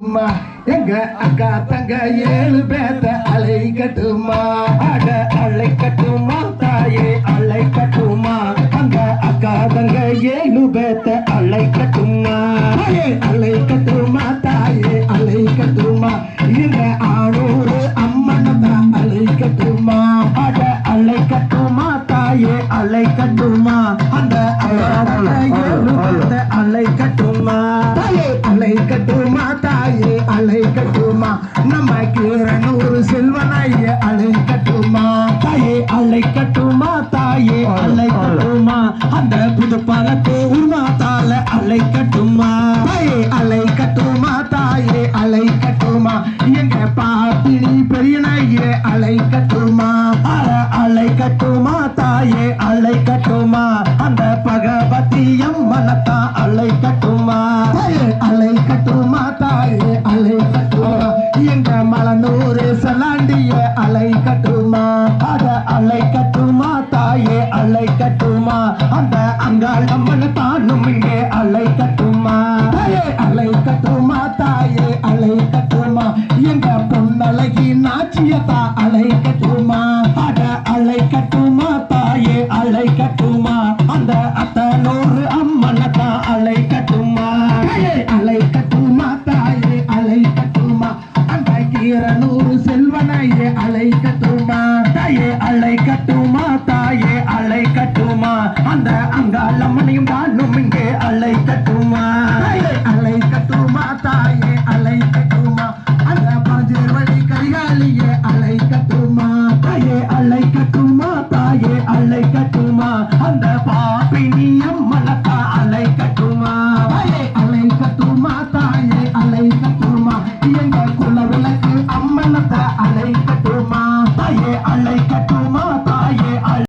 அம்மா, எங்க அக்கா தங்க ஏழு பேத்த அலை கட்டுமா? அட அலை கட்டுமா தாயே அலை கட்டுமா? அந்த அக்கா தங்க ஏழு பேத்த அலை கட்டுமா? அலை கட்டுமா தாயே அலை கட்டுமா? இந்த அலை கட்டுமா அந்த அலை கட்டுமா அலை கட்டுமா தாயே அலை கட்டுமா நம்ம கீரனூர் செல்வனாய அலை கட்டுமா தாயே அலை கட்டுமா தாயே அலை கட்டுமா அந்த புது பழத்தை உருமாத்தால அலை கட்டுமா தாயே அலை கட்டுமா தாயே அலை கட்டுமா எங்க பாப்பினி பெரியனாய அலை கட்டுமா அங்காள் அம்மன் தானும் இங்கே அலை கட்டுமா? அலை கட்டுமா தாயே அலை கட்டுமா? எங்க பொன்னழகி நாச்சியதா அலை கட்டுமா? அட அலை கட்டுமா தாயே அலை கட்டுமா? அந்த அத்தனூறு அம்மனத்தா அலை கட்டுமா? அலை கட்டுமா தாயே அலை கட்டுமா? அந்த கீரனூறு செல்வனையே அலை கட்டுமா தாயே அலை கட்டுமா? தாயே அலை கட்டுமா அந்த அங்கால் அம்மனையும் தானும் இங்கே அலை கட்டுமா அலை கட்டுமா தாயே அலை கட்டுமா அந்த பாஞ்சேர்வழி கரிகாலியே அலை கட்டுமா தாயே அலை கட்டுமா தாயே அலை கட்டுமா அந்த பாப்பினி அம்மனக்கா அலை கட்டுமா அலை கட்டுமா தாயே அலை கட்டுமா எங்க குல விளக்கு அம்மனத்தை அலை கட்டு